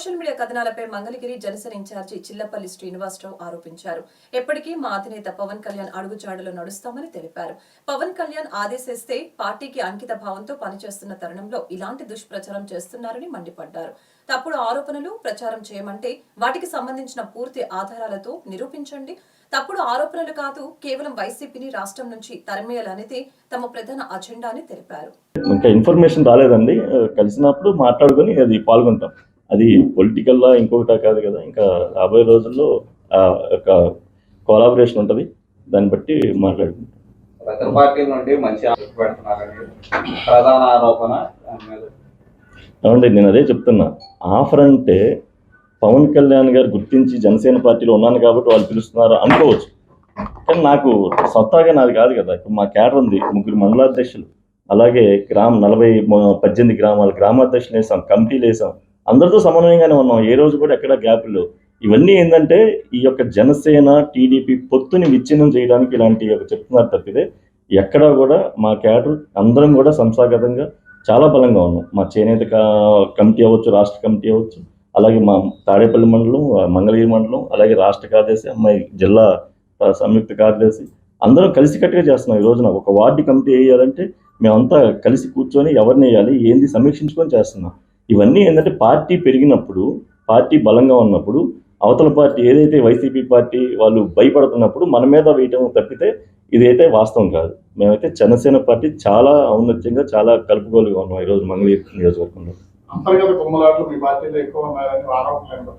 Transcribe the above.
Social media కథనాలపై Mangalagiri Janasena incharge Chillapalli Srinivasarao ఆరోపించారు. ఎప్పటికీ మా అధినేత పవన్ కళ్యాణ్ అడుగుజాడలో నడుస్తామని తెలిపారు. పవన్ కళ్యాణ్ ఆదేశిస్తే పార్టీకి అంకిత భావంతో పనిచేస్తున్న తరుణంలో ఇలాంటి దుష్ప్రచారం చేస్తున్నారని మండిపడ్డారు. తప్పుడు ఆరోపణలు ప్రచారం చేయమంటే వాటికి సంబంధించిన పూర్తి ఆధారాలతో నిరూపించండి. తప్పుడు ఆరోపణలు కాదు కేవలం వైసీపీని రాష్ట్రం నుంచి తరిమేయాలనేది తమ ప్రధాన అజెండా అని తెలిపారు. ఇంకా ఇన్ఫర్మేషన్ రాలేదండి. కలిసినప్పుడు మాట్లాడుకుని అది పాల్గొంటాం. అది పొలిటికల్లా ఇంకొకటా కాదు కదా. ఇంకా రాబోయే రోజుల్లో ఆ, ఒక కొలాబరేషన్ ఉంటుంది. దాన్ని బట్టి మాట్లాడుకుంటాం. ఇతర పార్టీల నుండి మంచి పెడుతున్నారని ప్రధాన ఆరోపణ ఏమండి నేను అదే చెప్తున్నా. ఆఫర్ అంటే పవన్ కళ్యాణ్ గారు గుర్తించి జనసేన పార్టీలో ఉన్నాను కాబట్టి వాళ్ళు పిలుస్తున్నారు అనుకోవచ్చు. కానీ నాకు సొంతగా నాది కాదు కదా. ఇప్పుడు మా క్యాడర్ ఉంది ముగ్గురు మండలాధ్యక్షులు. అలాగే గ్రామ నలభై పద్దెనిమిది గ్రామాలు గ్రామాధ్యక్షులు వేసాం కమిటీలు వేసాం. అందరితో సమన్వయంగానే ఉన్నాం. ఏ రోజు కూడా ఎక్కడ గ్యాప్ లేవు. ఇవన్నీ ఏంటంటే ఈ యొక్క జనసేన టీడీపీ పొత్తుని విచ్ఛిన్నం చేయడానికి ఇలాంటి చెప్తున్నారు తప్పితే ఎక్కడా కూడా మా క్యాడర్ అందరం కూడా సంస్థాగతంగా చాలా బలంగా ఉన్నాం. మా చేనేత కా- కమిటీ అవ్వచ్చు రాష్ట్ర కమిటీ అవ్వచ్చు అలాగే మా తాడేపల్లి మండలం మంగళగిరి మండలం అలాగే రాష్ట్ర కార్యదర్శి అమ్మాయి జిల్లా సంయుక్త కార్యదర్శి అందరం కలిసికట్టుగా చేస్తున్నాం ఈ రోజున. ఒక వార్డు కమిటీ వేయాలంటే మేమంతా కలిసి కూర్చొని ఎవరిని వేయాలి ఏంది సమీక్షించుకొని చేస్తున్నాం. ఇవన్నీ ఏంటంటే పార్టీ పెరిగినప్పుడు పార్టీ బలంగా ఉన్నప్పుడు అవతల పార్టీ ఏదైతే వైసీపీ పార్టీ వాళ్ళు భయపడుతున్నప్పుడు మన మీద వేయటం తప్పితే ఇదైతే వాస్తవం కాదు. మేమైతే జనసేన పార్టీ చాలా ఔన్నత్యంగా చాలా కలుపుకోలుగా ఉన్నాం ఈరోజు మంగళగిరి నియోజకవర్గంలో. అంతర్గత కుమ్మలాట్లు మీ పార్టీలో ఎక్కువ ఉన్నాయని ఆరోపణలు